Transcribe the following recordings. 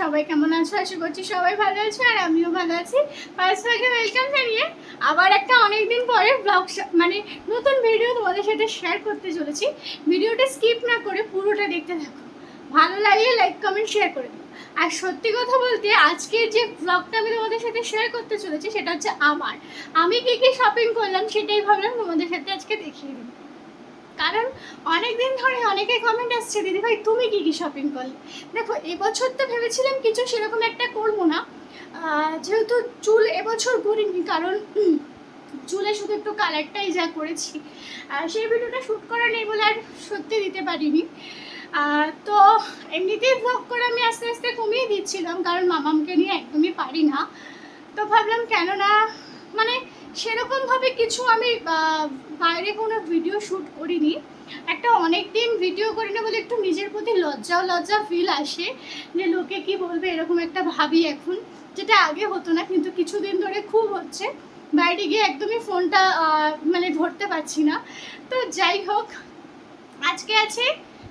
সবাই কেমন আছো? আশা করছি সবাই ভালো আছো আর আমিও ভালো আছি। ভাগে ওয়েলকাম জানিয়ে আবার একটা অনেক দিন পরে ব্লগ মানে নতুন ভিডিও তোমাদের সাথে শেয়ার করতে চলেছি। ভিডিওটা স্কিপ না করে পুরোটা দেখতে থাকো। ভালো লাগলে লাইক কমেন্ট শেয়ার করে দিও। আর সত্যি কথা বলতে আজকের যে ব্লগটা আমি তোমাদের সাথে শেয়ার করতে চলেছি সেটা হচ্ছে আমার। আমি কী কী শপিং করলাম সেটাই ভাবলাম তোমাদের সাথে আজকে দেখিয়ে দিই। কারণ অনেক দিন ধরে অনেকে কমেন্ট আসছে, দিদি ভাই, তুমি কি কি শপিং করলে? দেখো, এবছর তো ভেবেছিলাম কিছু সেরকম একটা করব না। যেহেতু চুল এবছর করিনি কারণ চুলে শুধু একটু কালারটাই যা করেছি। আর সেই ভিডিওটা শ্যুট করা নেই বলে আর সত্যি দিতে পারিনি। তো এমনিতেই ব্লগ করে আমি আস্তে আস্তে কমিয়ে দিচ্ছিলাম, কারণ মামামকে নিয়ে একদমই পারি না। তো ভাবলাম কেন না মানে সেরকমভাবে কিছু আমি বাইরে কোনো ভিডিও শ্যুট করিনি। একটা অনেক দিন ভিডিও করি না বলে একটু নিজের প্রতি লজ্জাও, লজ্জা ফিল আসে যে লোকে কি বলবে এরকম একটা ভাবি এখন, যেটা আগে হতো না, কিন্তু কিছুদিন ধরে খুব হচ্ছে। বাইরে গিয়ে একদমই ফোনটা মানে ধরতে পারছি না। তো যাই হোক, আজকে আছে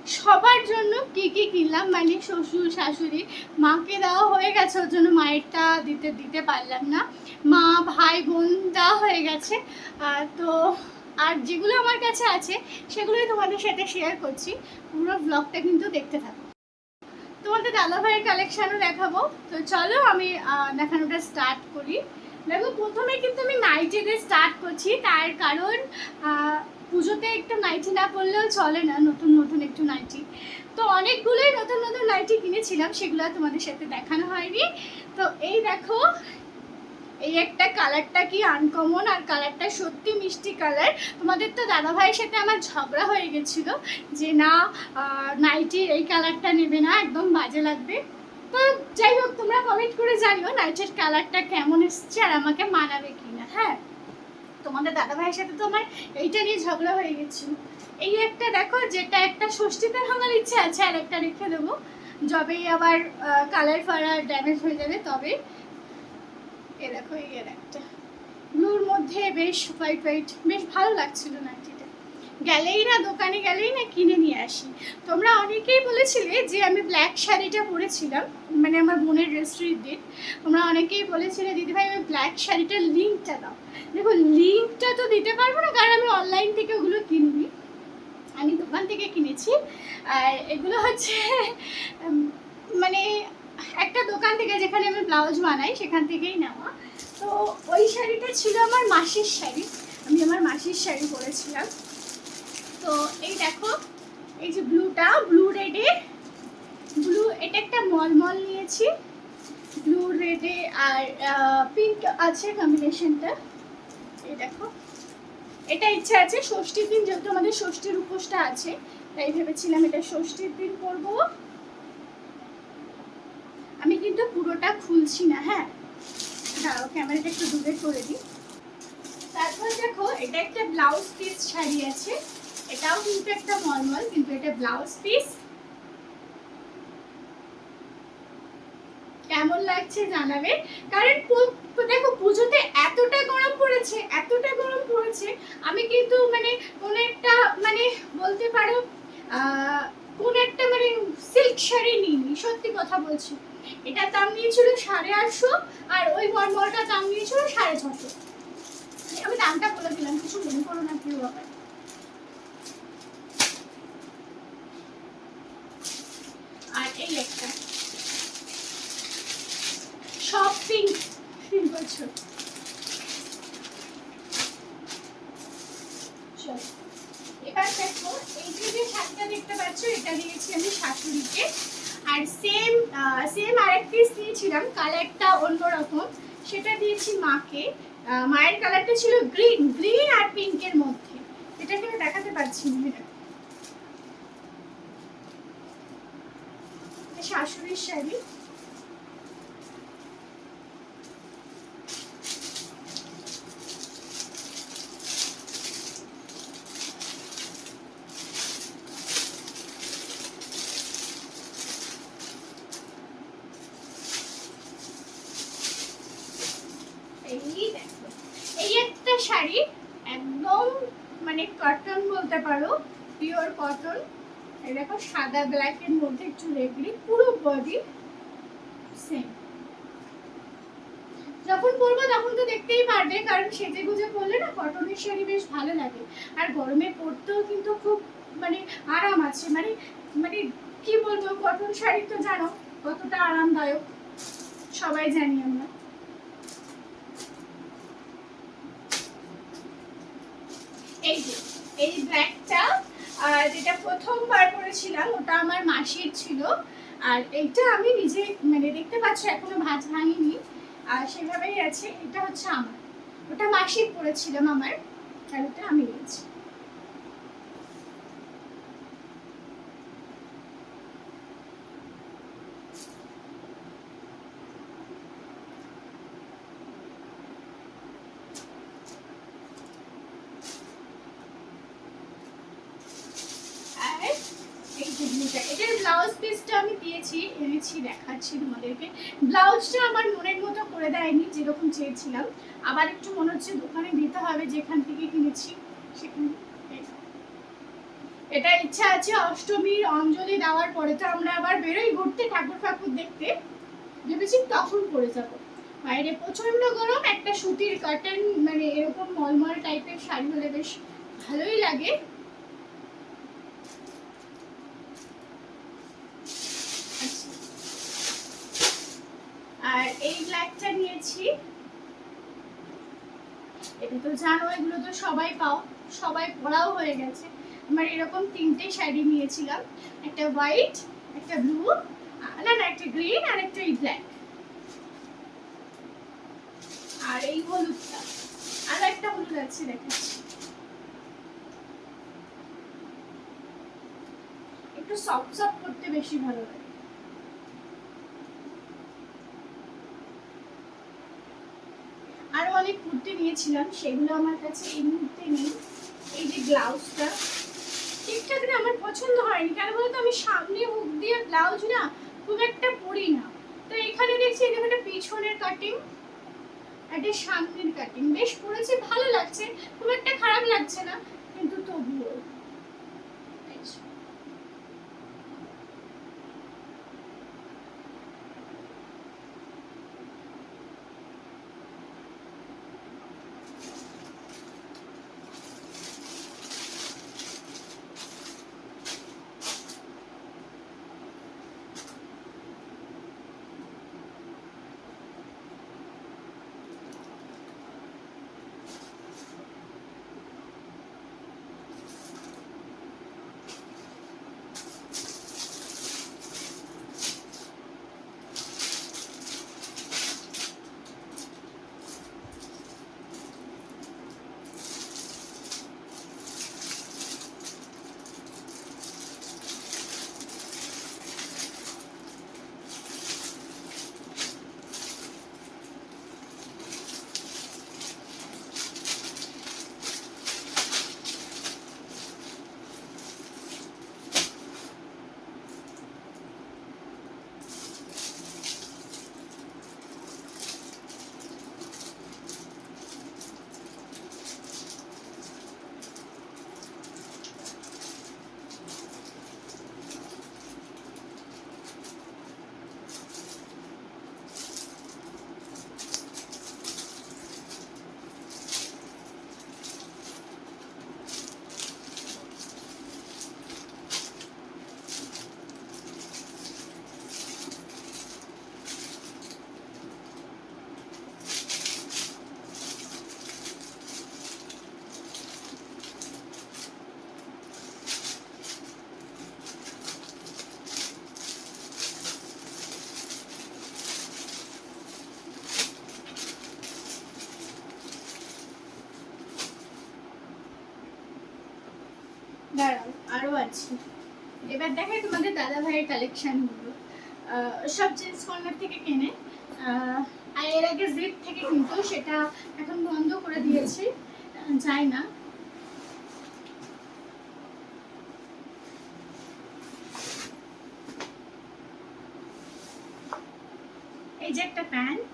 সবার জন্য কি কি কিনলাম? মানে শ্বশুর, শাশুড়ি, মাকে দেওয়া হয়ে গেছে, ওর জন্য মায়েরটা দিতে দিতে পারলাম না। মা, ভাই, বোন দেওয়া হয়ে গেছে। তো আর যেগুলো আমার কাছে আছে, সেগুলোই তোমাদের সাথে শেয়ার করছি। পুরো ব্লগটা কিন্তু দেখতে থাকো। তোমাদের দাদা ভাইয়ের কালেকশানও দেখাবো। তো চলো আমি দেখানোটা স্টার্ট করি। দেখো, প্রথমে কিন্তু আমি নাইটি দিয়ে স্টার্ট করছি, তার কারণ পুজোতে একটু নাইটি না পরলেও চলে না, নতুন নতুন একটু নাইটি। তো অনেকগুলোই নতুন নতুন নাইটি কিনেছিলাম, সেগুলো তোমাদের সাথে দেখানো হয়নি। তো এই দেখো, এই একটা কালারটা কি আনকমন আর কালারটা সত্যি মিষ্টি কালার। তোমাদের তো দাদা ভাইয়ের সাথে আমার ঝগড়া হয়ে গেছিল যে না নাইটির এই কালারটা নেবে না, একদম বাজে লাগবে। তো যাই হোক, তোমরা কমেন্ট করে জানিও নাইটের কালারটা কেমন এসছে আর আমাকে মানাবে কি না হ্যাঁ? তোমাদের দাদা ভাইয়ের সাথে তো আমার এইটা নিয়ে ঝগড়া হয়ে গেছিল এই একটা দেখো, যেটা একটা ষষ্ঠীতে ভাঙার ইচ্ছে আছে আর একটা রেখে দেবো। যবেই আবার কালার ফালার ড্যামেজ হয়ে যাবে তবে। এ দেখো, এই এর একটা। ব্লুর মধ্যে বেশ হোয়াইট হোয়াইট বেশ ভালো লাগছিল নাইটিটা গেলেই না, দোকানে গেলেই না কিনে নিয়ে আসি। তোমরা অনেকেই বলেছিলে যে আমি ব্ল্যাক শাড়িটা পরেছিলাম মানে আমার বোনের রেজিস্ট্রির দিন তোমরা অনেকেই বলেছিলে দিদিভাই আমি ব্ল্যাক শাড়িটার লিঙ্কটা দাও। দেখো লিঙ্কটা তো দিতে পারব না, কারণ আমি অনলাইন থেকে ওগুলো কিনিনি। আমি দোকান থেকে কিনেছি। আর এগুলো হচ্ছে মানে একটা দোকান থেকে যেখানে আমি ব্লাউজ বানাই, সেখান থেকেই নেওয়া। তো ওই শাড়িটা ছিল আমার মাসির শাড়ি। আমি আমার মাসির শাড়ি পরেছিলাম। তো এই দেখো, এই যে ব্লুটা, ব্লু রেডে, ব্লু, এটা একটা মলমল নিয়েছি। ব্লু রেডে আর পিঙ্ক আছে কম্বিনেশনটা এই দেখো। এটা ইচ্ছা আছে, ষষ্ঠীর দিন যেহেতু আমাদের ষষ্ঠীর উপোসটা আছে, তাই ভেবেছিলাম এটা ষষ্ঠীর দিন করব। আমি কিন্তু পুরোটা খুলছি না হ্যাঁ? দাঁড়াও, ক্যামেরাটা একটু দূরে করে দিই। তারপর দেখো, এটা একটা ব্লাউজ পিস শাড়ি আছে। এটাও কিন্তু একটা মলমল কিন্তু এটা ব্লাউজ পিস কেমন লাগছে জানাবে? কারণ দেখো পুজোতে এতটা গরম পড়েছে, এতটা গরম পড়েছে, আমি কিন্তু মানে কোনো একটা মানে বলতে পারো কোন একটা মানে সিল্ক শাড়ি নিইনি, সত্যি কথা বলছি। এটা দাম নিয়েছিল সাড়ে আটশো, আর ওই মলমলটার দাম নিয়েছিল সাড়ে ছশো আমি দামটা বলে দিলাম, কিছু মনে করো না কেউ আবার আর এই একটা সব পিঙ্ক তিন বছর চলো এবার দেখো এই যে যে শাড়িটা দেখতে পাচ্ছ এটা দিয়েছি আমি শাশুড়িকে আর সেম সেম আরেকটি দিয়েছিলাম কালারটা অন্যরকম। সেটা দিয়েছি মাকে। মায়ের কালারটা ছিল গ্রিন গ্রিন আর পিঙ্কের মধ্যে। এটা এখানে দেখাতে পারছি না। শাশুড়ির শাড়ি এই দেখো এই একটা শাড়ি একদম মানে কটন বলতে পারো পিওর কটন এই দেখো সাদা ব্ল্যাকের মধ্যে একটু রেগলি পুরো বডি সেম যখন পরবো তখন তো দেখতেই পারবে, কারণ সেজে গুজে পরলে না কটনের শাড়ি বেশ ভালো লাগে। আর গরমে পরতেও কিন্তু খুব মানে আরাম আছে মানে মানে কি বলব কটন শাড়ি তো জানো কতটা আরামদায়ক, সবাই জানি আমরা। এই যে, এই ব্ল্যাকটা যেটা প্রথমবার করেছিলাম, ওটা আমার মাসির ছিল। আর এইটা আমি নিজে মানে দেখতে পাচ্ছ, এখনও ভাজ ভাঙিনি। আর সেভাবেই আছে, এটা হচ্ছে আমার। ওটা মাসির পরেছিলাম আমার, আর ওটা আমি নিয়েছি আর ব্লুটা এটার ব্লাউজ পিসটা আমি দিয়েছি, এনেছি, দেখাচ্ছি তোমাদেরকে। ব্লাউজটা আমার মনের মতো করে দেয়নি, যেরকম চেয়েছিলাম। আবার একটু মনে হচ্ছে দোকানে দিতে হবে, যেখান থেকে কিনেছি, সেখানে এটা ইচ্ছা আছে অষ্টমীর অঞ্জলি দেওয়ার পরে তো আমরা আবার বেরোই ঘুরতে ঠাকুর ঠাকুর দেখতে। ভেবেছি তখন পরে যাব। বাইরে প্রচণ্ড গরম, একটা সুতির কার্টেন মানে এরকম মলমল টাইপের শাড়ি হলে বেশ ভালোই লাগে। আর এই ব্ল্যাকটা নিয়েছি। এটা তো জানো, এগুলো তো সবাই পাও, সবাই পড়াও হয়ে গেছে। আমার এরকম তিনটে শাড়ি নিয়েছিলাম, একটা হোয়াইট একটা ব্লু না না, একটা গ্রিন আর একটা এই ব্ল্যাক আর এই হলুদটা, আর একটা হলুদ আছে দেখাচ্ছি। একটু সফট সফট করতে বেশি ভালো লাগে আরও অনেক কুর্তি নিয়েছিলাম সেগুলো আমার কাছে এই মুহূর্তে নেই। এই যে ব্লাউজটা, ঠিকঠাক না, আমার পছন্দ হয়নি। কেন বলতো, আমি সামনে হুক দিয়ে ব্লাউজ না খুব একটা পরি না। তো এখানে দেখছি এখানে একটা পিছনের কাটিং একটা সামনের কাটিং বেশ পরেছে, ভালো লাগছে, খুব একটা খারাপ লাগছে না, কিন্তু তবুও। দাঁড়াও আরও আছে। এবার দেখাই তোমাদের দাদা ভাইয়ের কালেকশনগুলো সব জিন্স কর্নার থেকে কেনে। আর এর আগে জিপ থেকে কিন্তু, সেটা এখন বন্ধ করে দিয়েছি। যায় না এই যে একটা প্যান্ট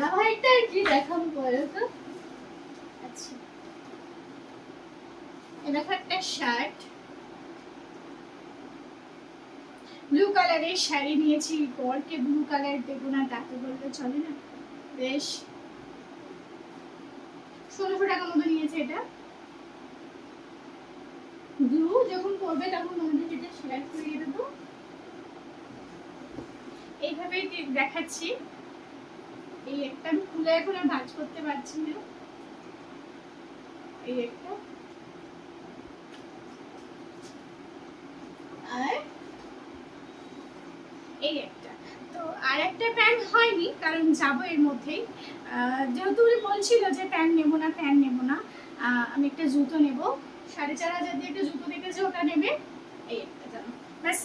ভাইটা কি দেখাবো বলো আচ্ছা। ষোলোশো টাকা মতো নিয়েছে এটা। ব্লু যখন পরবে তখন তোমাদের শেয়ার করিয়ে দেবো। এইভাবেই দেখাচ্ছি। এই একটা আমি খুলে এখন আর ভাঁজ করতে পারছি না। এই একটা। আর এই একটা। তো আর একটা প্যান্ট হয়নি, কারণ যাব এর মধ্যেই। যেহেতু উনি বলছিল যে প্যান্ট নেব না প্যান্ট নেব না আমি একটা জুতো নেব। সাড়ে চার হাজার দিয়ে একটা জুতো দেখেছে, ওটা নেবে। এই একটা জানো। ব্যাস,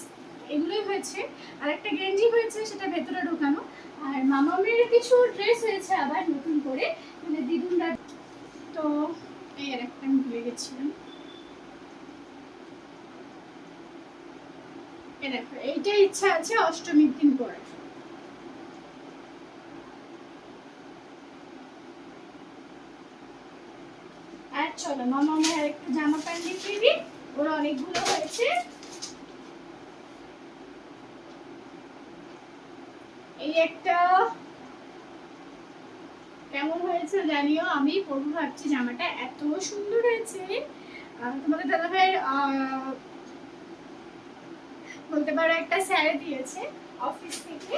এগুলোই হয়েছে। আর একটা গেঞ্জি হয়েছে, সেটা ভেতরে ঢোকানো। আর মামামের কিছু ড্রেস হয়েছে আবার নতুন করে মানে দিদুনরা তো এই আর একটা আমি ভুলে গেছিলাম। এই এইটা ইচ্ছা আছে অষ্টমীর দিন পরার। আর চলো মামা আমার একটু জামা প্যান্ট দেখিয়ে দিই। ওরা অনেকগুলো হয়েছে এই একটা কেমন হয়েছে জানিও? আমি পরবো ভাবছি জামাটা। এত সুন্দর হয়েছে। তোমাদের দাদা ভাইয়ের বলতে পারো একটা স্যার দিয়েছে অফিস থেকে।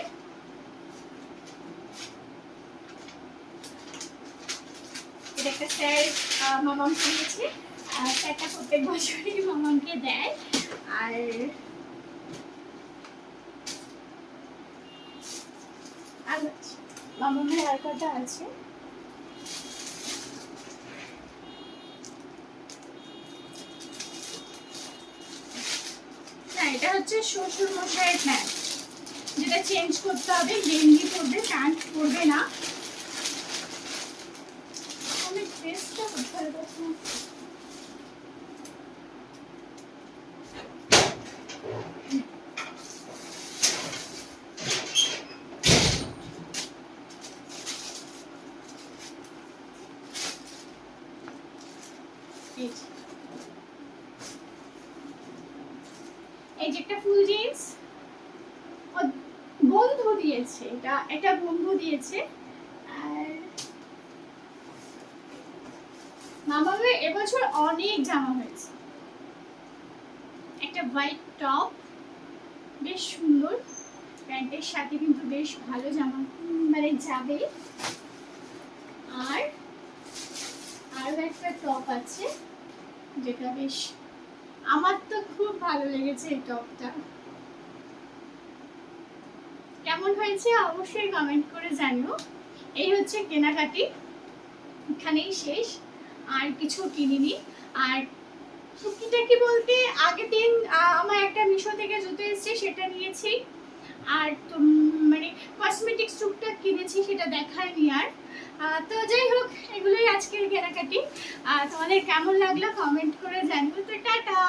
এটা একটা স্যার মামামকে দিয়েছে। স্যারটা প্রত্যেক বছরই মামামকে দেয়। আর আছে। মামামের আর কটা আছে এটা হচ্ছে শ্বশুর মশাইয়ের প্যান্ট যেটা চেঞ্জ করতে হবে, গেঞ্জি পরবে, প্যান্ট পরবে না আমি ড্রেসটা কোথায় রাখব? এই যে। এই যে একটা ফুল জিন্স। বন্ধু দিয়েছে এটা এটা বন্ধু দিয়েছে। আর এবছর অনেক জামা হয়েছে। একটা হোয়াইট টপ বেশ সুন্দর। প্যান্টের সাথে কিন্তু বেশ ভালো জামা মানে যাবে। আর আরও একটা টপ আছে, যেটা বেশ আমার তো খুব ভালো লেগেছে এই টপটা। কেমন হয়েছে অবশ্যই কমেন্ট করে জানিও। এই হচ্ছে কেনাকাটি, এখানেই শেষ। আর কিছু কিনিনি। আর টুকিটাকি বলতে, আগের দিন আমার একটা মিশো থেকে জুতো এসছে, সেটা নিয়েছি। আর মানে কসমেটিক্স টুকটাক কিনেছি, সেটা দেখায়নি আর। তো যাই হোক, এগুলোই আজকের কেনাকাটি। তোমাদের কেমন লাগল কমেন্ট করে জানব তো টাটা!